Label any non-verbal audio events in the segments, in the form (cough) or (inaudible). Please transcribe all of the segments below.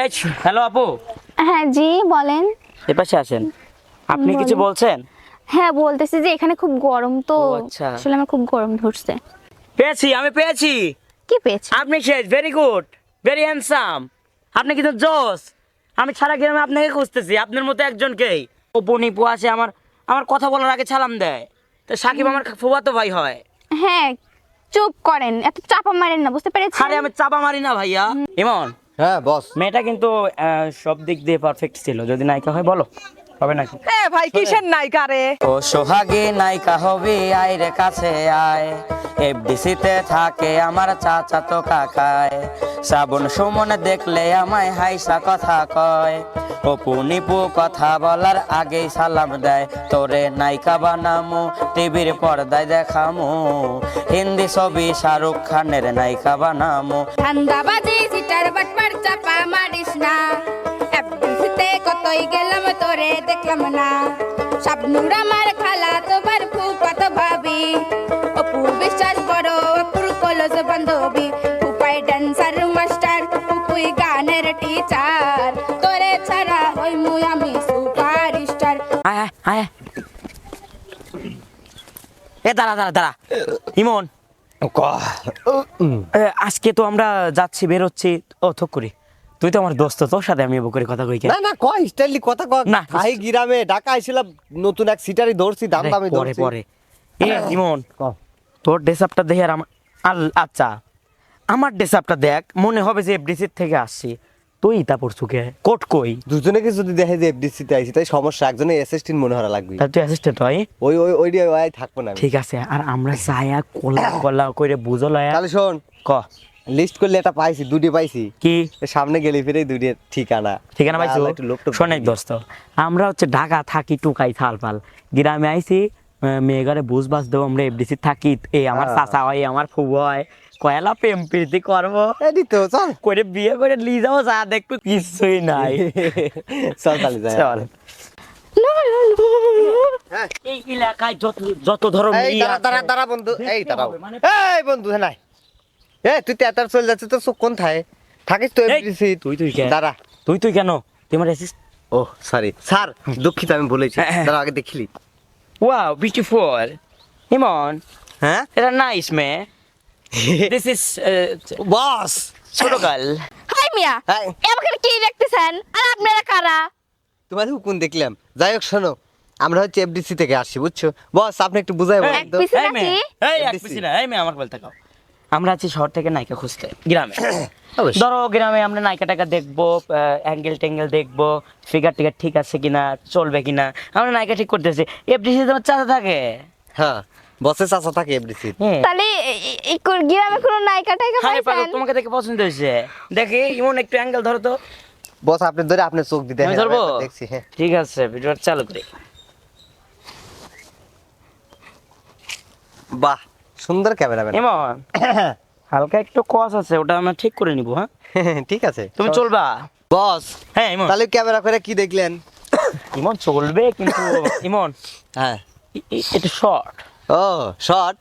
এই হ্যালো আপু। হ্যাঁ জি বলেন। এ পাশে আসেন। আপনি কিছু বলছেন? হ্যাঁ বলতেছি যে এখানে খুব গরম তো। আচ্ছা। আসলে আমার খুব গরম ধরছে। পেয়েছি আমি পেয়েছি। কি পেয়েছে? আপনি শেষ ভেরি গুড ভেরি হ্যান্ডসাম আপনি কিন্তু জোস। আমি সারা গ্রামে আপনাকে খুঁজতেছি আপনার মতো একজনকেই। অপু নিপু আসে আমার আমার কথা বলার আগে সালাম দেয়। তো সাকিব আমার ফুবাতো ভাই হয়। হ্যাঁ চুপ করেন এত চাপা মারেন না বুঝতে পেরেছেন? আরে আমি চাপা মারি না ভাইয়া। ইমন হ্যাঁ বস। মেয়েটা কিন্তু আহ, সব দিক দিয়ে পারফেক্ট ছিল। যদি নায়িকা হয় বলো। হবে নাকি? এ ভাই কিসের নায়িকা রে? ও সোহাগে নায়িকা হবে আয় রে কাছে আয়। এফডিসিতে থাকে আমার চাচা তো কাকায়। শ্রাবণ সুমন দেখলে আমায় হাইসা কথা কয়। অপু নিপু কথা বলার আগেই সালাম দেয়। তোরে নায়িকা বানামো টিভির পর্দায় দেখামু। হিন্দি ছবি শাহরুখ খানের নায়িকা বানামু। ধান্দাবাজি সিটার বাটবার চাপা মারিস না। এফডিসিতে কতই গেলাম তোরে দেখলাম না। শাবনুর আমার খালা তোবার ফুপাত ভাবি অপু বিশ্বাস বড় অপুর কলজ বান্ধবী। ফুপাই ডান্সার মাস্টার ফুপুই গানের টিচার তোরে ছাড়া ওই মুই আমি সুপার স্টার আয় আয়। এ দাঁড়া দাঁড়া দাঁড়া। ইমন আজকে তো আমরা যাচ্ছি বেরোচ্ছি। ও থক করি। তুই তো আমার দোস্ত তোর সাথে আমি বকরে কথা কই না না কয় স্টাইলি কথা কয়। না। ভাই গিরামে ঢাকা আইছিলাম নতুন এক সিটারি ধরছি দাম দামে ধরছি। পরে। এ ইমন ক। তোর ড্রেসআপটা দেখে আর আমার আচ্ছা। আমার ড্রেসআপটা দেখ মনে হবে যে এফডিসি থেকে আসছি। তুই তা পড়ছু কে? কোট কই? যদি দেখে যে এফডিসি তে আইছি তাই সমস্যা একজনে অ্যাসিস্ট্যান্ট মনে হরা লাগবে তুই অ্যাসিস্ট্যান্ট হয়? ওই ওই ওই ওই থাকব না ঠিক আছে আর আমরা যায়া কোলা কোলা করে বুঝো লয়া। তাহলে শোন ক? লিস্ট করলে এটা পাইছি দুটি পাইছি। কি? সামনে গেলে ফিরে দুটি ঠিকানা। ঠিকানা পাইছো? শোনেক দোস্ত আমরা হচ্ছে ঢাকা থাকি টুকাই থালপাল। গ্রামে আইছি মেয়েগারে বুঝ বাস দেবো আমরা এফডিসি থাকি। এই আমার। চাচা হয় আমার ফুবু হয়। কয়লা প্রেম প্রীতি করব? তো চল। করে বিয়ে করে নিয়ে যাব যা দেখব কিছুই নাই। চল তাহলে চল। এই এলাকায় যত যত ধরো দাঁড়া দাঁড়া দাঁড়া বন্ধু। এই দাঁড়াও। মানে- এই বন্ধু হ্যাঁ নাই। এ তুই তেতার চলে যাচ্ছে তো চোখ কোন থায় থাকিস তুই তুই দাঁড়া। তুই তুই কেন? তুই আমার অ্যাসিস্ট ও সরি স্যার দুঃখিত আমি বলেছি। দাঁড়া আগে দেখিলি ওয়াও বিউটিফুল ইমন হ্যাঁ? এটা nice May this is boss ছোট গার্ল হাই মিয়া হাই। আমাকে কি দেখতেছেন? আর আপনারা কারা? তোমার হুকুন দেখলাম। যাই হোক শোনো আমরা হচ্ছে এফডিসি থেকে আসছি বুঝছ? বস আপনি একটু বুঝাই বলেন এক তো। এই মেয়ে? এই পিসি না, এই মেয়ে আমার বলতে কাও। আমরা আছি শহর থেকে নায়িকা খুঁজতে গ্রামে। (coughs) ধরো গ্রামে আমরা নায়িকা টাকা দেখব অ্যাঙ্গেল ট্যাঙ্গেল দেখব ফিগার টিগার ঠিক আছে কিনা চলবে কিনা। আমরা নায়িকা ঠিক করতেছি। এফডিসি তোমার চাচা থাকে? হ্যাঁ। বসের চাচা থাকে এফডিসি। তাহলে কোন- গ্রামে কোনো নায়িকা টাইকা পাইছেন? তোমাকে দেখে পছন্দ হয়েছে। দেখি ইমন একটু অ্যাঙ্গেল ধরো তো। বস আপনি ধরে আপনি চোখ দিতে আমি ধরবো? দেখছি হ্যাঁ। ঠিক আছে ভিডিও চালু করি। বাহ সুন্দর ক্যামেরাম্যান ইমন (coughs) হালকা একটু কস আছে ওটা আমরা ঠিক করে নিবো হ্যাঁ? (laughs) ঠিক আছে তুমি চলবা। বস হ্যাঁ ইমন। তাহলে ক্যামেরা করে কি দেখলেন? ইমন চলবে কিন্তু (coughs) ইমন হ্যাঁ। এটা শর্ট ও শর্ট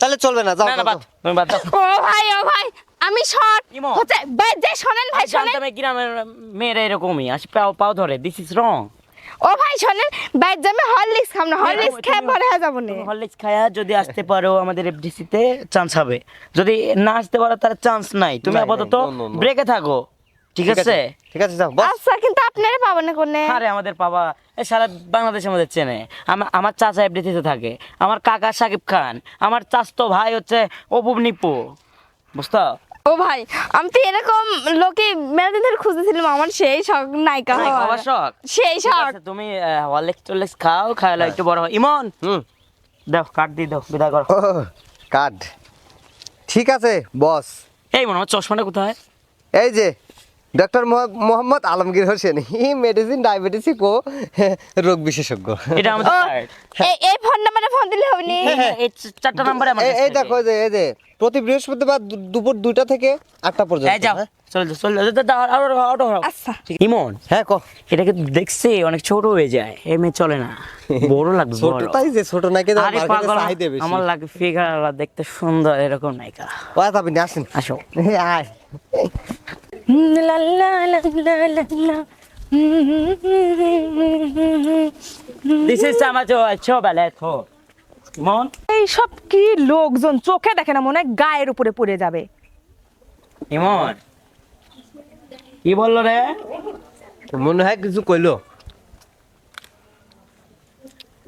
তাহলে চলবে না যাও না না বাদ তুমি বাদ দাও। ও ভাই ও ভাই আমি শর্ট। হচ্ছে ভাই যে শোনেন ভাই আমি শোনেন। জানতাম এই গ্রামের মেয়েরা এরকমই আসে পাও পাও ধরে দিস ইজ রং ও ভাই শোনেন ভাই যে আমি হরলিক্স খাম না হরলিক্স খেয়ে পরে হয়ে যাব না। হরলিক্স খায়া যদি আসতে পারো আমাদের এফডিসি তে চান্স হবে। যদি না আসতে পারো তার চান্স নাই। তুমি নাই, নাই, আপাতত no, no, no. ব্রেকে থাকো। ঠিক আছে। ঠিক আছে যাও আচ্ছা কিন্তু আপনারা পাবেন না কোনে? আরে আমাদের বাবা এ সারা বাংলাদেশ আমাদের চেনে। আমার আমার চাচা এফডিসিতে থাকে। আমার কাকা সাকিব খান। আমার চাচতো ভাই হচ্ছে অপুব নিপু। বুঝতো ও ভাই আমি তো এরকম লোকে মেলাদিন ধরে খুঁজেছিলাম আমার সেই শখ নায়িকা হওয়ার। শখ? সেই শখ। তুমি হরলিক্স টরলিক্স খাও খাওয়ালে একটু বড় হয়। ইমন! হুম। দাও কাট দিয়ে দাও বিদায় করো। কার্ড ঠিক আছে বস। এই মনে আমার চশমাটা কোথায়? এই যে ডক্টর মোহাম্মদ আলমগীর হোসেন ই মেডিসিন ডায়াবেটিস কো রোগ বিশেষজ্ঞ। এটা আমাদের এই এই ফোন নাম্বারে ফোন দিলে হবে নি এই চারটা নাম্বারে আমার এই- দেখো এই যে এই যে প্রতি বৃহস্পতিবার দু- দুপুর দুইটা থেকে আটটা পর্যন্ত এই যাও হ্যাঁ? চল যাও, চল। আচ্ছা। ইমন হ্যাঁ কো এটাকে দেখছি অনেক ছোট হয়ে যায় এই মেয়ে চলে না। বড় লাগবে ছোট তাই যে ছোট নাকি আমার লাগে ফিগার দেখতে সুন্দর এরকম নায়িকা ওয়া আপনি আসেন। আসো। আয়। লা লা লা লা লা লা। দিস ইজ আমাজো ইমন এই সব কি লোকজন চোখে দেখে না মনে হয় গায়ের উপরে পড়ে যাবে। ইমন? কি বলল রে? মনে হয় কিছু কইলো।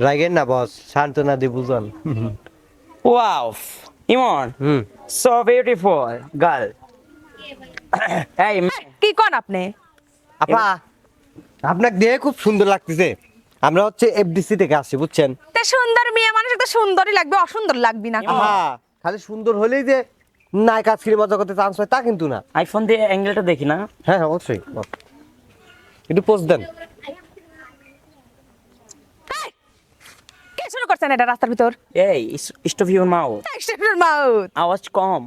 রাগেন না বস সান্ত্বনা দি বুঝন wow Emon? Hmm. So beautiful girl এই কি কন আপনি? আপা আপনাকে দেখে খুব সুন্দর লাগতেছে। আমরা হচ্ছে এফডিসি থেকে আসছি বুঝছেন? তা সুন্দর মেয়ে মানুষ তো সুন্দরই লাগবে অসুন্দর লাগবে না আহা খালি সুন্দর হলেই যে নায়িকা স্ক্রিন মজা করতে চান্স হয় তা কিন্তু না। আইফোন দিয়ে অ্যাঙ্গেলটা দেখি না। হ্যাঁ হ্যাঁ অবশ্যই। একটু পোস্ট দেন। কে শুরু করছেন এটা রাস্তার ভিতর? এই স্টপ ইউর মাউথ। স্টেশনের মাউথ। আওয়াজ কম।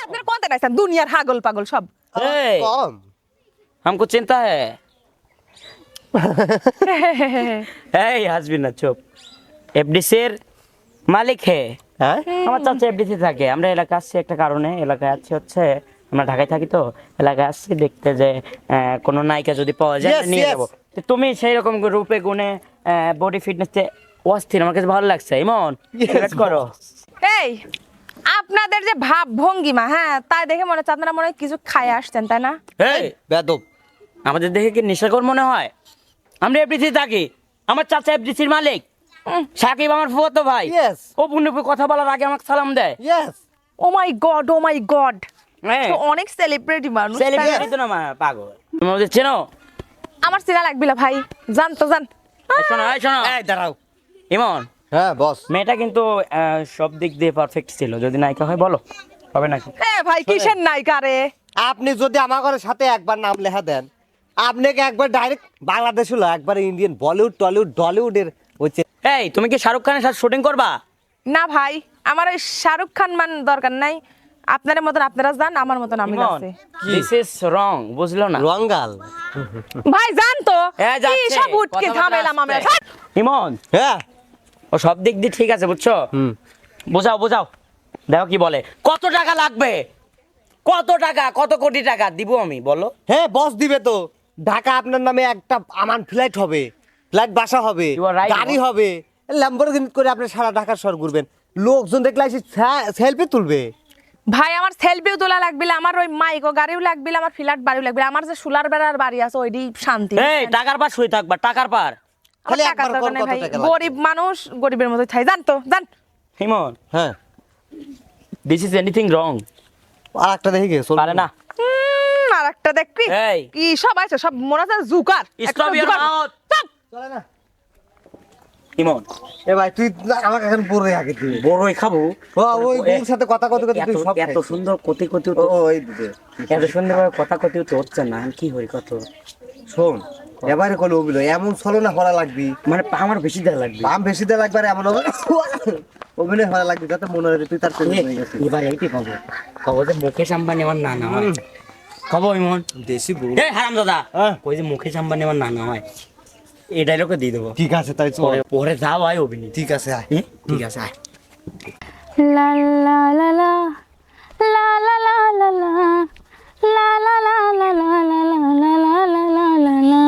আপনার কোনটা নাইছেন দুনিয়ার হাগল পাগল সব Hey, কম हमको चिंता है (laughs) এই হাসবি না চুপ এফডিসির মালিক হে হ্যাঁ আমার চাচা এফডিসি থাকে আমরা এলাকা আসছি একটা কারণে এলাকায় আছি হচ্ছে আমরা ঢাকায় থাকি তো এলাকায় আসছি দেখতে যে আহ, কোনো নায়িকা যদি পাওয়া যায় Yes, নিয়ে yes. যাবো তো তুমি সেই রকম রূপে গুণে বডি ফিটনেস অস্থির আমার কাছে ভালো লাগছে ইমন Yes, Correct করো এই আপনাদের যে ভাব ভঙ্গিমা হ্যাঁ তাই দেখে মনে হচ্ছে আপনারা মনে হয় কিছু খায় আসছেন তাই না? এই বেদব আমাদের দেখে কি নেশাকর মনে হয়? আমরা এফডিসি থাকি আমার চাচা এফডিসির মালিক। সাকিব আমার ফুয়াতো ভাই। Yes. ও পুণ্যপুর কথা বলার আগে আমাকে সালাম দেয়। Yes oh my god oh my god অনেক সেলিব্রিটি মানুষ সেলিব্রিটি তো না পাগল। তুমি ওদের চেনো? আমার চেনা লাগবে না ভাই জান তো জান। এই শোনো এই শোনো। এই দাঁড়াও। ইমন হ্যাঁ বস। মেয়েটা কিন্তু আহ, সব দিক দিয়ে পারফেক্ট ছিল। যদি নায়িকা হয় বলো। হবে নাকি? এ ভাই কিসের নায়িকা রে? আপনি যদি আমার ঘরের সাথে একবার নাম লেখা দেন আপনাকে একবার ডাইরেক্ট বাংলাদেশ হলো একবার ইন্ডিয়ান বলিউড টলিউড ডলিউডের হচ্ছে এই তুমি কি শাহরুখ খানের সাথে শুটিং করবা? না ভাই আমার ওই শাহরুখ খান মান দরকার নাই। আপনার মতন আপনারা যান আমার মতন আমি আছে দিস ইজ রং বুঝলো না? রঙ্গাল ভাই জান তো। হ্যাঁ, কি যাচ্ছে। সব উঠকে ঝামেলা মামলা। ইমন। হ্যাঁ। ও সব দিক দিয়ে ঠিক আছে বুঝছ? হুম। বোঝাও বোঝাও। দেখো কি বলে কত টাকা লাগবে? কত টাকা কত কোটি টাকা? দিব আমি বলো। হ্যাঁ বস দিবে তো। ঢাকা আপনার নামে একটা আমান ফ্লাইট হবে ফ্লাইট বাসা হবে গাড়ি হবে ল্যাম্বরগিনি করে আপনি সারা ঢাকার শহর ঘুরবেন। লোকজন দেখলে এসে সেলফি তুলবে। ভাই আমার সেলফিও তোলা লাগবিলে আমার ওই মাইকো গাড়িও লাগবে আমার ফ্ল্যাট বাড়িও লাগবে আমার যে সুলার বেড়ার বাড়ি আছে ওইডি শান্তি। এই টাকার পার শুয়ে থাকবা টাকার পার। আমার খালি একবার কত টাকা? গরিব মানুষ গরিবের থাই জান তো জান। হিমন। হ্যাঁ। দিস ইজ এনিথিং রং আর একটা দেখে গেছে পারে না। আর একটা দেখবি? এই। কি সব আছে? সব মনে হচ্ছে জুকার। স্টপ। মাউথ চলে। না। হিমন। এ ভাই তুই আমাকে এখন বড় আগে তুই। বড়ই খাব। ও ওই বউর সাথে কথা কত কত তুই এত সব এত সুন্দর কতি কতি ও ও, এই এত সুন্দর ভাবে কথা কতি তো হচ্ছে না। কি হই কত? শোন এবারে কোন অভিনয় এমন ছলনা করা লাগবি মানে আমার বেশি দেওয়া লাগবে দাম বেশি দেওয়া লাগবে আর এমন অভিনয় অভিনয় করা লাগবে যাতে মনে হয় তুই তার। এবার এইটি পাবো খবর যে মুকেশ আম্বানি আমার নানা হয় খবর ইমন দেশি বউ এ হারাম দাদা হ্যাঁ। ওই যে মুকেশ আম্বানি আমার নানা হয় এই ডায়লগে দিয়ে দেবো ঠিক আছে তাই চল পরে যাও আয় অভিনীত ঠিক আছে আয় ঠিক আছে আয় লা লা লা লা লা লা লা লা লা লা লা লা লা লা লা লা লা লা লা লা লা লা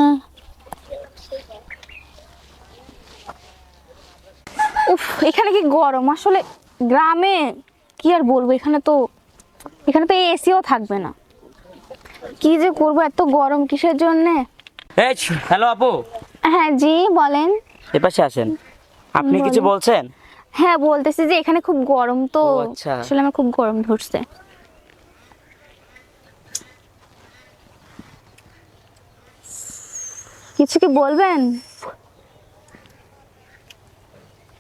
উফ এখানে কি গরম আসলে গ্রামে কি আর বলব এখানে তো এখানে তো এসিও থাকবে না কি যে করব এত গরম কিসের জন্যে এই হ্যালো আপু হ্যাঁ জি বলেন এপাশে আসেন আপনি কিছু বলছেন হ্যাঁ বলতেছি যে এখানে খুব গরম তো আচ্ছা। আসলে আমার খুব গরম ধরছে কিছু কি বলবেন?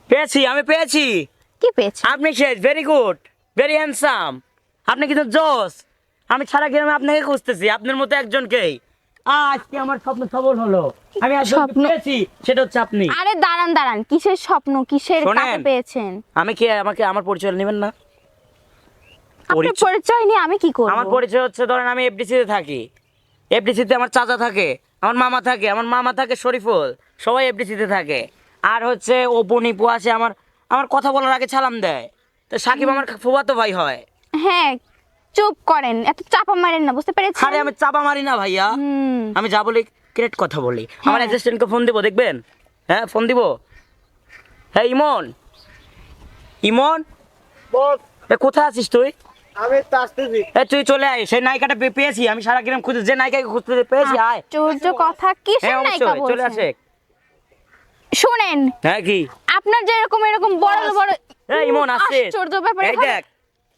পেয়েছি আমি পেয়েছি। কি পেয়েছে আপনি শেষ ভেরি গুড ভেরি হ্যান্ডসাম আপনি কিন্তু জোস। আমি সারা গ্রামে আপনাকে খুঁজতেছি আপনার মতো একজনকেই। আজকে আমার স্বপ্ন সবল হলো। আমি স্বপ্ন? পেয়েছি সেটা হচ্ছে আপনি। আরে দাঁড়ান দাঁড়ান কিসের স্বপ্ন? কিসের। কাকে পেয়েছেন? আমি কি আমাকে আমার পরিচয় নেবেন না? আপনার পরিচয়- নিয়ে আমি কি করব? আমার পরিচয় হচ্ছে ধরেন আমি এফডিসিতে থাকি। এফডিসিতে আমার চাচা থাকে। আমার মামা থাকে আমার মামা থাকে শরীফুল সবাই এফডিসিতে থাকে। আর হচ্ছে অপু নিপু আছে আমার আমার কথা বলার আগে সালাম দেয়। তো সাকিব আমার ফুফাতো ভাই হয়। হ্যাঁ চুপ করেন এত চাপা মারেন না বুঝতে পেরেছেন? আরে আমি চাপা মারি না ভাইয়া। আমি যা বলি ক্রেট কথা বলি। আমার অ্যাসিস্ট্যান্টকে ফোন দিব দেখবেন? হ্যাঁ ফোন দিব? হ্যাঁ ইমন? ইমন? এ কোথায় আছিস তুই? আমি তো আসতেছি। এ তুই চলে আয় সেই নায়িকাটা পেয়েছি আমি সারা গ্রাম খুঁজে যে নায়িকাকে খুঁজতে পেয়েছি আয়। আশ্চর্য কথা কিসের হ্যাঁ নায়িকা অবশ্যই চলে আসে। শুনেন হ্যাঁ কি? আপনার যে এরকম এরকম বড় বড় এই ইমন আসছিস আশ্চর্য ব্যাপার। এই দেখ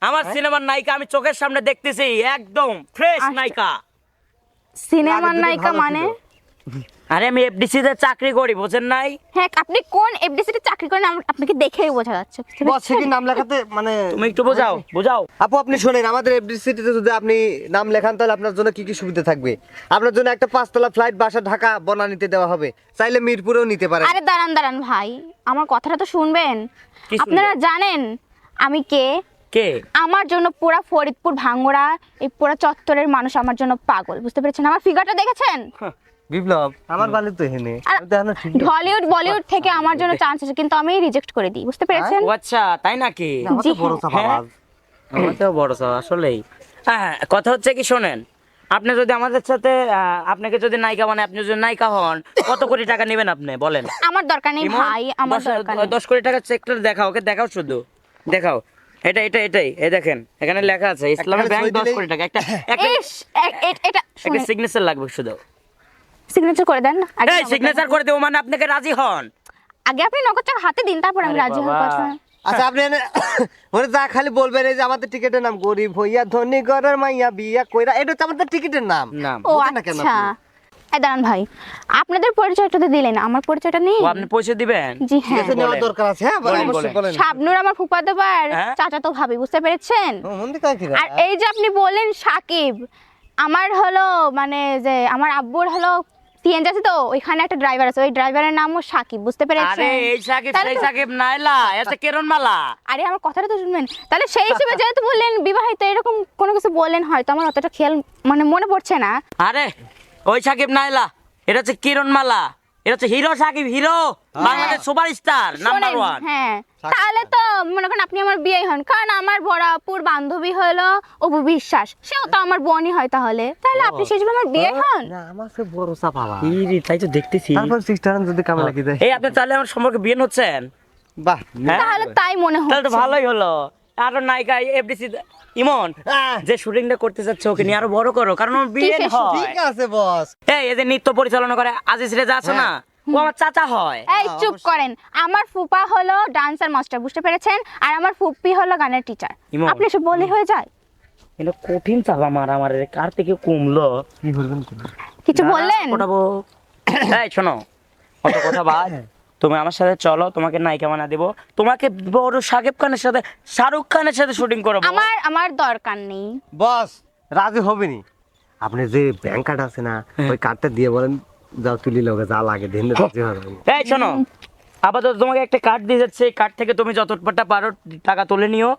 আমার সিনেমার নায়িকা আমি চোখের সামনে দেখতেছি একদম ফ্রেশ নায়িকা। সিনেমার নায়িকা মানে। আরে আমি এফডিসি তে চাকরি করি বোঝেন নাই? হ্যাঁ আপনি কোন এফডিসি তে চাকরি করেন আপনাকে দেখেই বোঝা যাচ্ছে। বস কি নাম লেখাতে মানে তুমি একটু বোঝাও বোঝাও। আপু আপনি শোনেন আমাদের এফডিসিটিতে যদি আপনি নাম লেখান তাহলে আপনার জন্য কি কি সুবিধা থাকবে? আপনার জন্য একটা পাঁচতলা ফ্লাইট বাসা ঢাকা বনানীতে দেওয়া হবে। চাইলে মিরপুরেও নিতে পারেন। আরে দাঁড়ান দাঁড়ান ভাই। আমার কথাটা তো শুনবেন? আপনারা জানেন আমি কে? কে? আমার জন্য পুরা ফরিদপুর ভাঙ্গড়া এই পুরা চত্বরের মানুষ আমার জন্য পাগল বুঝতে পেরেছেন? আমার ফিগারটা দেখেছেন? বিপ্লব। আমার বালি তো হেনে বলিউড থেকে আমার জন্য চান্স আছে কিন্তু আমি রিজেক্ট করে দিই বুঝতে পেরেছেন? আচ্ছা তাই নাকি? আমার তো বড় হ্যাঁ। হ্যাঁ। আসলেই। হ্যাঁ কথা হচ্ছে কি শোনেন আপনি যদি আমাদের সাথে আপনাকে যদি নায়িকা মানে আপনি যদি নায়িকা হন কত কোটি টাকা নেবেন আপনি বলেন? আমার দরকার নেই ভাই আমার দশ- দরকার নেই। দশ কোটি টাকার চেকটা দেখাও ওকে দেখাও শুধু দেখাও। এটা এটা এটাই এই দেখেন এখানে লেখা আছে ইসলামের ব্যাংক সই দশ দিলেই- কোটি টাকা একটা একটা এটা একটা সিগনেচার লাগবে শুধু। সিগনেচার করে দেন আগে এই সিগনেচার করে দেবো মানে আপনাকে রাজি হন। আগে আপনি নগদ টাকা হাতে দিন তারপর আমি রাজি হব কথা। আচ্ছা আপনি (coughs) ওরে যা খালি বলবেন এই যে আমাদের টিকিটের নাম গরিব হইয়া ধনী ঘরের মাইয়া বিয়া কইরা এটা হচ্ছে আমাদের টিকিটের নাম। নাম। ও বুঝেন না কেন আচ্ছা। এই দাঁড়ান ভাই আপনাদের পরিচয়টা তো দিলেন আমার পরিচয়টা নেই? আপনি পয়সা দিবেন? জি হ্যাঁ। আছে নেওয়ার দরকার আছে হ্যাঁ বলেন, বলেন। বলেন। শাবনুর আমার ফুফাতো বার হ্যাঁ? চাচা তো ভাবি বুঝতে পেরেছেন? আর এই যে আপনি বললেন সাকিব আমার হলো মানে যে আমার আব্বুর হলো সিএনজি আছে তো ওইখানে একটা ড্রাইভার আছে ওই ড্রাইভারের নামও সাকিব বুঝতে আরে এই সাকিব সেই সাকিব নাইলা এটা কেরন মালা আরে আমার কথাটা তো শুনবেন। তাহলে সেই হিসেবে যেহেতু বললেন বিবাহিত এরকম কোনো কিছু বললেন হয়তো আমার অতটা খেয়াল মানে মনে পড়ছে না। আরে ওই সাকিব নাইলা এটা হচ্ছে কিরণ মালা এটা হচ্ছে hero Shakib hero Bangladesh super star number one হ্যাঁ তাহলে তো মনে করেন আপনি আমার বিয়ে হন কারণ আমার বড়াপুর বান্ধবী হলো অপু বিশ্বাস। সেও তো আমার বোনই হয় তাহলে। তাহলে আপনি সেই জন্য আমার বিয়ে হন? না আমার সে বড় চাপ আওয়াজ। তাই তো দেখতেছি। তারপর সিস্টার যদি কামে লাগি যায় এই আপনি তাহলে আমার সম্পর্কে বিয়ে হচ্ছেন? বাহ। হ্যাঁ? তাহলে তাই মনে তাহলে তো ভালোই হলো। আরও নায়িকা এফডিসি ইমন যে শুটিংটা করতে চাচ্ছে ওকে নিয়ে আরও বড় করো কারণ ওর বিয়ে হয়। ঠিক আছে বস এই এই যে নৃত্য পরিচালনা করে আজিজ রেজা আছে না ও আমার চাচা হয়। এই চুপ করেন। আমার ফুপা হলো ডান্সার মাস্টার বুঝতে পেরেছেন? আর আমার ফুপ্পি হলো গানের টিচার আপনি সব বলে হয়ে যায়? এটা কঠিন চাপা মার আমার কার থেকে কমলো? কি করবেন কিছু বললেন? (coughs) এই শোনো অত কথা বাদ তুমি আমার সাথে চলো তোমাকে নায়িকা বানা দেবো। তোমাকে বড় সাকিব খানের সাথে শাহরুখ খানের সাথে শুটিং করব। আমার আমার দরকার নেই। বস রাজি হবেনি। আপনি যে ব্যাংক কার্ড আছে না ওই কার্ডটা দিয়ে বলেন যাও তুলি লোকে যা লাগে দিন রাজি হবে। এই শোনো আপাতত তোমাকে একটা কার্ড দিয়ে যাচ্ছে। এই কার্ড থেকে তুমি যতটা পারো টাকা তুলে নিও।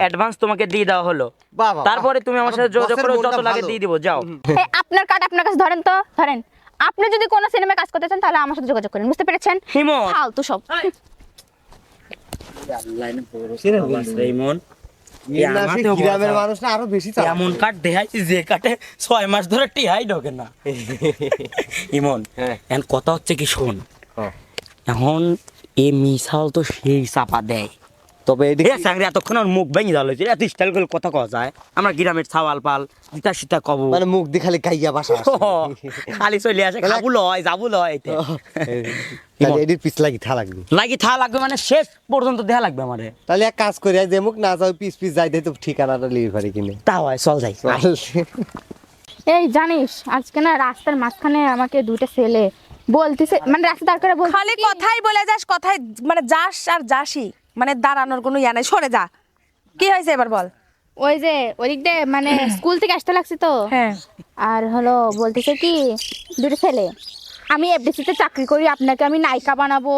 অ্যাডভান্স তোমাকে দিয়ে দেওয়া হলো। বাবা তারপরে তুমি আমার সাথে যোগাযোগ করো যত লাগে দিয়ে দিব যাও। আপনার কার্ড আপনার কাছে ধরেন তো ধরেন। আপনি যদি কোনো সিনেমায় কাজ করতে চান তাহলে আমার সাথে যোগাযোগ করেন বুঝতে পেরেছেন? হিমন! ফালতু সব। গ্রামের মানুষ না আরও বেশি এমন কাঠ দেখাইছি যে কাটে ছয় মাস ধরে টিহাই ঢোকে না। ইমন হ্যাঁ। এখন কথা হচ্ছে কি শোন। এখন এ মিশাল তো সেই চাপা দেয়। তবে এদিকে এ চাকরি এতক্ষণ আর মুখ ভেঙে গেল এত স্টাইল করে কথা কওয়া যায় আমরা গ্রামের ছাওয়াল পাল দিতা সীতা কব। মানে মুখ দিয়ে খালি গাইয়া বাসা খালি চলে আসে হয় এতে। তাহলে এদির পিছ লাগি থা লাগবে। লাগি থা লাগবে মানে শেষ পর্যন্ত দেয়া লাগবে আমারে। তাহলে এক কাজ করি যে মুখ না যাও পিস পিস যাই দেয় তো ঠিকানাটা লিয়ে পারি কিনে। তা হয় চল যাই। এই জানিস আজকে না রাস্তার মাঝখানে আমাকে দুটো ছেলে বলতেছে মানে রাস্তা দাঁড় করে বলছে খালি কথাই বলে যাস কথাই মানে যাস আর যাসই। মানে দাঁড়ানোর কোনো ইয়া নাই সরে যা। কি হয়েছে এবার বল? ওই যে ওদিক দিয়ে মানে (coughs) স্কুল থেকে আসতে লাগছে তো। হ্যাঁ। আর হলো বলতেছে কি দুটো ছেলে আমি এফডিসিতে চাকরি করি আপনাকে আমি নায়িকা বানাবো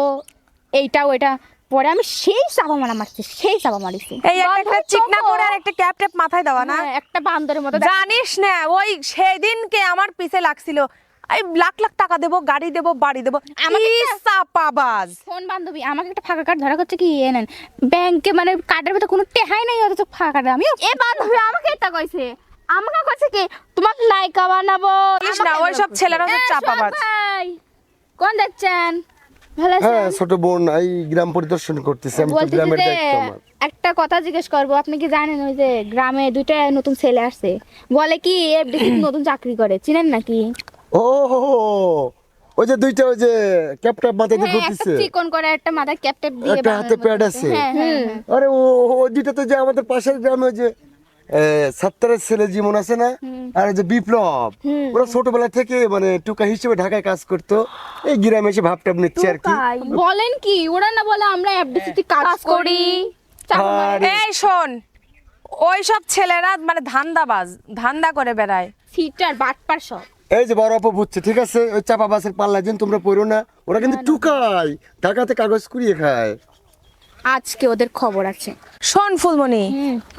এইটা ওইটা। পরে আমি সেই চাপা মারা মারছি সেই চাপা মারিছি। এই একটা একটা চিকনা করে আর একটা ক্যাপ ট্যাপ মাথায় দেওয়া না? হ্যাঁ, একটা বান্দরের মতো জানিস না ওই সেদিনকে আমার পিছে লাগছিল। এই লাখ লাখ টাকা দেবো গাড়ি দেবো বাড়ি দেবো। আমাকে ফোন বান্ধবী আমাকে একটা ফাঁকা কার্ড ধরা করছে কি এ নেন। ব্যাংকে মানে কার্ডের ভিতরে কোনো টেহাই নাই অথচ ফাঁকা কার্ড। আমি এ বান্ধবী আমাকে এটা কইছে। আমাকে কইছে কি তোমার নায়িকা বানাবো। না, ওইসব ছেলেরা হচ্ছে চাপাবাজ। কোন দেখছেন? ভালো হ্যাঁ ছোট বোন এই গ্রাম পরিদর্শন করতেছি আমি তো বলতেছি গ্রামের যে দায়িত্ব আমার। একটা কথা জিজ্ঞেস করব আপনি কি জানেন ওই যে গ্রামে দুইটা নতুন ছেলে আসছে? বলে কি FDC নতুন চাকরি করে চিনেন নাকি? ও ওই যে দুইটা ওই যে ক্যাপটা মাথায় দিয়ে হ্যাঁ একটা ঘুরতেছে? চিকন করে একটা মাথায় ক্যাপটেপ দিয়ে একটা হাতে প্যাড আছে। হ্যাঁ হ্যাঁ। আরে ও ও দুইটা তো যে আমাদের পাশের গ্রামে ওই যে সাত্তারের ছেলে জীবন আছে না আর যে বিপ্লব ওরা ছোটবেলা থেকে মানে টুকা হিসেবে ঢাকায় কাজ করতো। এই গ্রামে এসে ভাবটাব নিচ্ছে আর কি। বলেন কি ওরা না বলে আমরা এফডিসি কাজ করি। এই শোন ওই সব ছেলেরা মানে ধান্দাবাজ ধান্দা করে বেড়ায়। সিটার বাটপার সব। এই যে বড় অপ বুঝছে ঠিক আছে ওই চাপা বাসের পাল্লা দিন তোমরা পড়ো না ওরা কিন্তু টুকায় ঢাকাতে কাগজ কুড়িয়ে খায় আজকে ওদের খবর আছে শোন ফুলমণি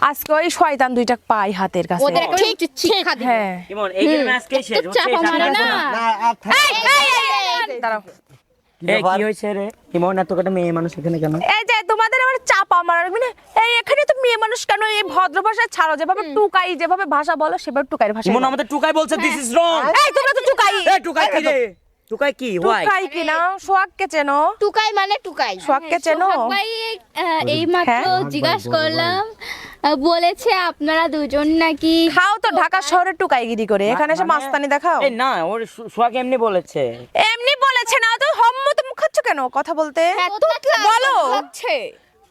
আজকে ওই শয়তান দুইটা পাই হাতের কাছে ওদের একটা উচিত শিক্ষা হ্যাঁ ইমন এই গেমে আজকে শেষ হচ্ছে না না আর দাঁড়াও এই কি হয়েছে রে? ইমন এত কটা মেয়ে মানুষ এখানে কেন? এই যে তোমাদের আবার চাপা মারার মানে এই এখানে তো মেয়ে মানুষ কেন? এই ভদ্র ভাষায় ছাড়ো যেভাবে টুকাই যেভাবে ভাষা বলো সেভাবে টুকাই ভাষা ইমন আমাদের টুকাই বলছে দিস ইজ রং এই তোমরা তো টুকাই। এই টুকাই কি রে? টুকাই কি হোয়াই টুকাই কি না? চেনো? টুকাই মানে টুকাই। সোহাগকে চেনো? ভাই এই মাত্র হ্যাঁ? জিজ্ঞাসা করলাম বলেছে আপনারা দুজন নাকি খাও তো ঢাকা শহরে টুকাইগিরি করে এখানে এসে মাস্তানি দেখাও। এই না ওর সোয়াগ এমনি বলেছে। এমনি বলেছে না তো হম্মত মুখ খাচ্ছ কেন? কথা বলতে? হ্যাঁ, বলো।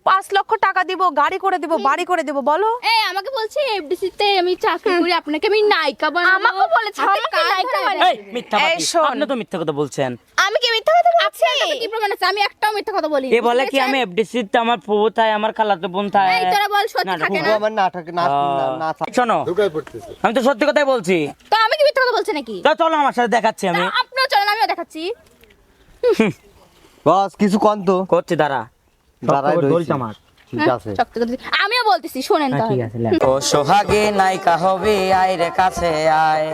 পাঁচ লক্ষ টাকা দিব গাড়ি করে দিব বাড়ি করে দিব বলো। এই আমাকে বলছে এফডিসি তে আমি চাকরি করি আপনাকে আমি নায়িকা বানাবো। আমাকে বলেছে আমাকে নায়িকা বানাবো এই মিথ্যা এই শোন। আপনি তো মিথ্যা কথা বলছেন। আমি কি মিথ্যা কথা বলছি? কি প্রমাণ আছে? আমি একটাও মিথ্যা কথা বলি এ বলে কি আমি এফডিসি তে আমার ফুবু তাই আমার খালাতো বোন তাই এই তোরা বল সত্যি না, থাকে না? আমার না না- না থাক। শোনো। আমি তো সত্যি কথাই বলছি। তো আমি কি মিথ্যা কথা বলছি নাকি? তো চলো আমার সাথে দেখাচ্ছি আমি। আপনার চলেন আমিও দেখাচ্ছি। বস কিছু কন তো। করছি দাঁড়া। ধরিস রয়েছি। আমার ঠিক আছে। শক্ত কথা আমিও বলতেছি শোনেন হ্যাঁ, ঠিক তাহলে আছে ও সোহাগে নায়িকা হবি আইরে কাছে আয়।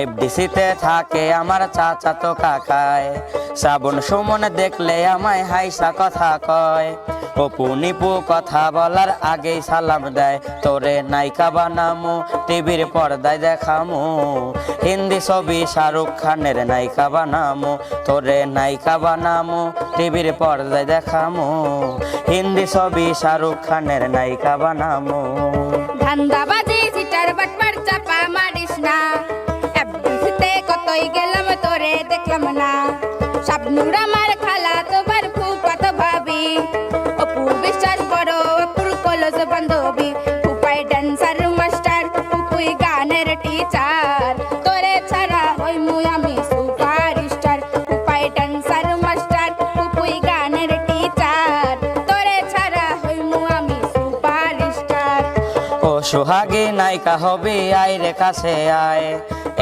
এফডিসি তে থাকে আমার চাচা তো কাকায়। শ্রাবণ সুমন দেখলে আমায় হাইসা কথা কয়। অপু নিপু কথা বলার আগেই সালাম দেয়। তোরে নায়িকা বানামো টিভির পর্দায় দেখামো। হিন্দি ছবি শাহরুখ খানের নায়িকা বানামো। তোরে নায়িকা বানামো টিভির পর্দায় দেখামু। হিন্দি ছবি শাহরুখ খানের নায়িকা বানামো। ধান্দাবাজি, সিটার বাটপার চাপা মারিস না। কতই গেলাম তোরে দেখলাম না। শাবনুর সোহাগে নায়িকা হবি আই রেখা সে আয়।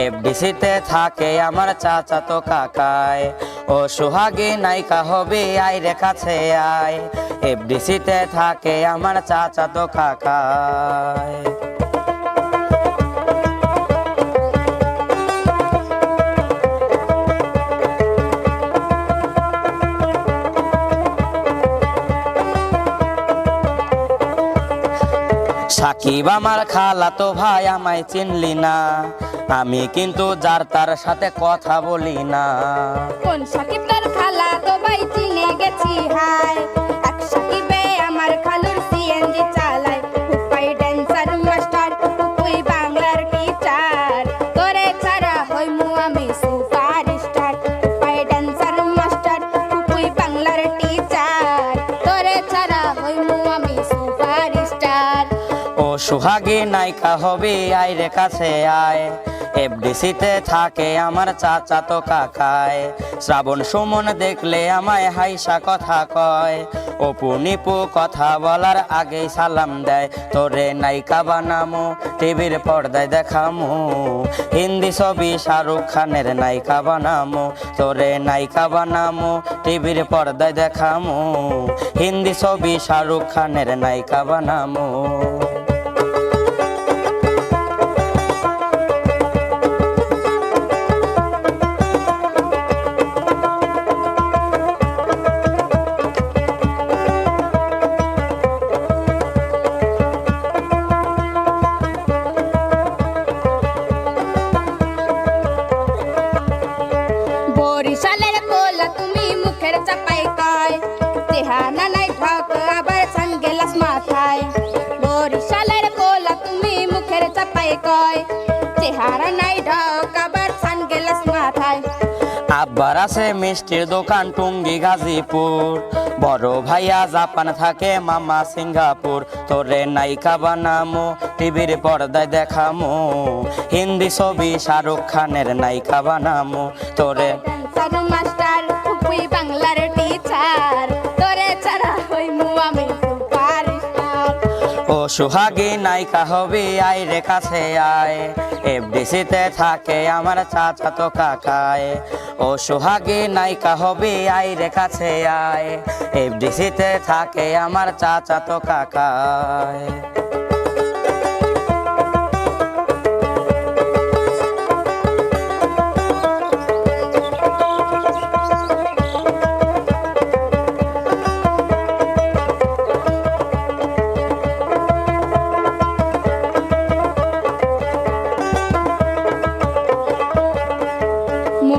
এফডিসিতে থাকে আমার চাচা তো কাকায় ও সোহাগী নায়িকা হবি আই রেখা সে আয়। এফডিসিতে থাকে আমার চাচা তো কাকায় সাকিব আমার খালা তো ভাই আমায় চিনলি না। আমি কিন্তু যার তার সাথে কথা বলি না। কোন সাকিব তার খালা তো ভাই চিনে গেছি হাই সোহাগে নায়িকা হবে, আইরে কাছে আয়। এফডিসি তে থাকে আমার চাচা তো কাকায়। শ্রাবণ সুমন দেখলে আমায় হাইসা কথা কয়। অপু নিপু কথা বলার আগেই সালাম দেয়, তোরে নায়িকা বানামো, টিভির পর্দায় দেখামু। হিন্দি ছবি শাহরুখ খানের নায়িকা বানামো, তোরে নায়িকা বানামো, টিভির পর্দায় দেখামু। হিন্দি ছবি শাহরুখ খানের নায়িকা বানামু। আছে মিষ্টির দোকান টুঙ্গি গাজীপুর। বড় ভাইয়া জাপান থাকে, মামা সিঙ্গাপুর। তোরে নায়িকা বানামো, টিভির পর্দায় দেখামো। হিন্দি ছবি শাহরুখ খানের নায়িকা বানামো। তোরে মাস্টার বাংলার টিচার সুহাগী নায়িকা হবে আইরে কাছে আয়। এফডিসিতে থাকে আমার চাচা তো কাকায়। ও সোহাগে নায়িকা হবে আইরে কাছে আয়। এফডিসিতে থাকে আমার চাচা তো কাকায়।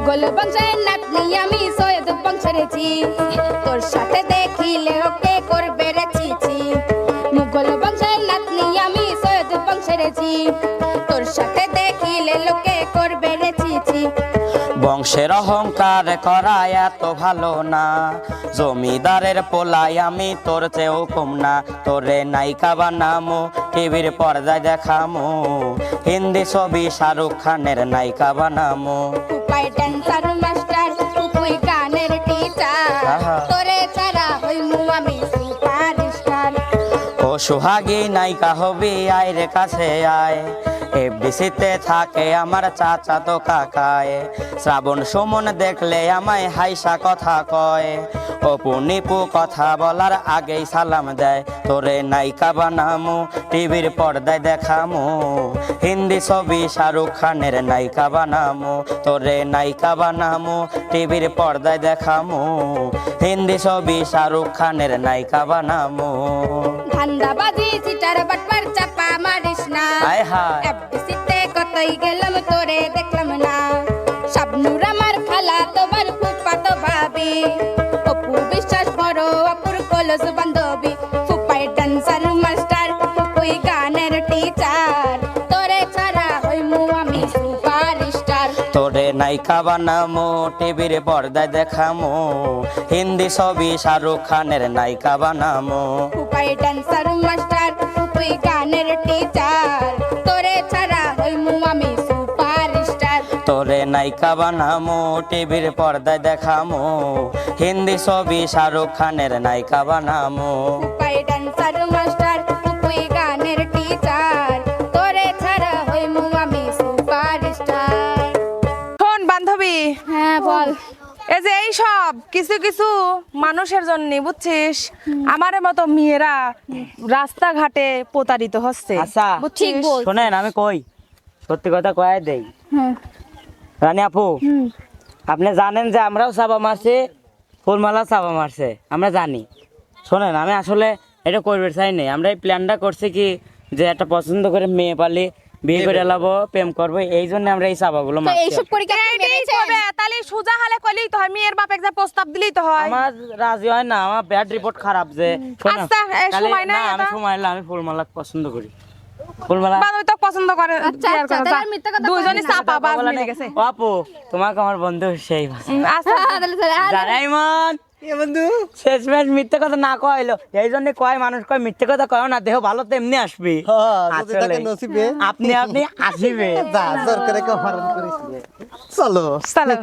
মুঘল বংশের নাতনি আমি সৈয়দ বংশের তোর সাথে দেখিলে ওকে করবে রে চিচি মুঘল বংশের নাতনি আমি সৈয়দ বংশের তোর সাথে দেখিলে লোকে করবে রে চিচি বংশের অহংকার করা এত ভালো না। জমিদারের পোলাই আমি তোর চেয়েও কম না। তোরে নায়িকা বানামো, টিভির পর্দায় দেখামো। হিন্দি ছবি শাহরুখ খানের নায়িকা বানামো। উপায় ড্যান্সার মাস্টার উপুই গানের টিচার আহা। তোরে ছাড়া হইমু আমি সুপারস্টার ও সুহাগী নায়িকা হবি আইরে কাছে আয়। এফডিসিতে থাকে আমার চাচা তো কাকায়। শ্রাবণ সুমন দেখলে আমায় হাইসা কথা কয়। অপু নিপু কথা বলার আগেই সালাম দেয়। তোরে নায়িকা বানামো টিভির পর্দায় দেখামো। হিন্দি ছবি শাহরুখ খানের নায়িকা বানামো। তোরে নায়িকা বানামো টিভির পর্দায় দেখামো। হিন্দি ছবি শাহরুখ খানের নায়িকা বানামো। ধান্দাবাজি চিটার বাটবার চাপা মারিস না। হায় হায়। এফডিসিতে কতই গেলাম তোরে দেখলাম না। শাবনুর আমার খালা তোমার ফুপা তো ভাবি। অপু বিশ্বাস বড় অপুর কলস বান্ধবী। ফুপাই ডান্সার মাস্টার ফুপুই গানের টিচার। তোরে ছাড়া হইমু আমি সুপারস্টার। তোরে নায়িকা বানামো টিভির পর্দায় দেখামো। হিন্দি ছবি শাহরুখ খানের নায়িকা বানামো। ফুপাই ডান্সার মাস্টার ফুপুই গানের টিচার। তোরে নায়িকা বানামো টিভির পর্দায় দেখামো। হিন্দি ছবি শাহরুখ খানের নায়িকা বানামো। হ্যাঁ বল। এই যে এই সব কিছু কিছু মানুষের জন্য বুঝছিস? আমার মতো মেয়েরা রাস্তাঘাটে প্রতারিত হচ্ছে আচ্ছা। বুঝছিস? ঠিক শোনেন আমি কই? সত্যি কথা কয়ে দেই। হ্যাঁ। রানী আপু আপনি জানেন যে আমরাও চাপা মারছি ফুলমালা চাপা মারছে আমরা জানি। শোনেন আমি আসলে এটা করবে চাই নাই। আমরা এই প্ল্যানটা করছি কি যে একটা পছন্দ করে মেয়ে পালি বিয়ে করে লাবো প্রেম করব এই জন্য আমরা এই চাপাগুলো মারছি। এইসব তাহলে সোজা হালে কইলেই তো হয় মেয়ের বাপ প্রস্তাব দিলেই তো হয়। আমার রাজি হয় না আমার ব্যাড রিপোর্ট খারাপ যে। আচ্ছা, সময় না আমি? সময় আমি ফুলমালা পছন্দ করি। পছন্দ করে আচ্ছা, আচ্ছা। চাপা বাজ মিলে গেছে। আপু তোমাকে আমার বন্ধু সেই আচ্ছা। (laughs) তাহলে তাহলে আর- জানাইমন বন্ধু? শেষমেশ মিথ্যে কথা না কইলো। এই জন্য কয় মানুষ কয় মিথ্যে কথা কয় না। দেহ ভালো তো এমনি আসবি হ্যাঁ। আপনি আপনি আসিবে। যা জোর করে কেউ হরণ করিস নে। চলো। চলো।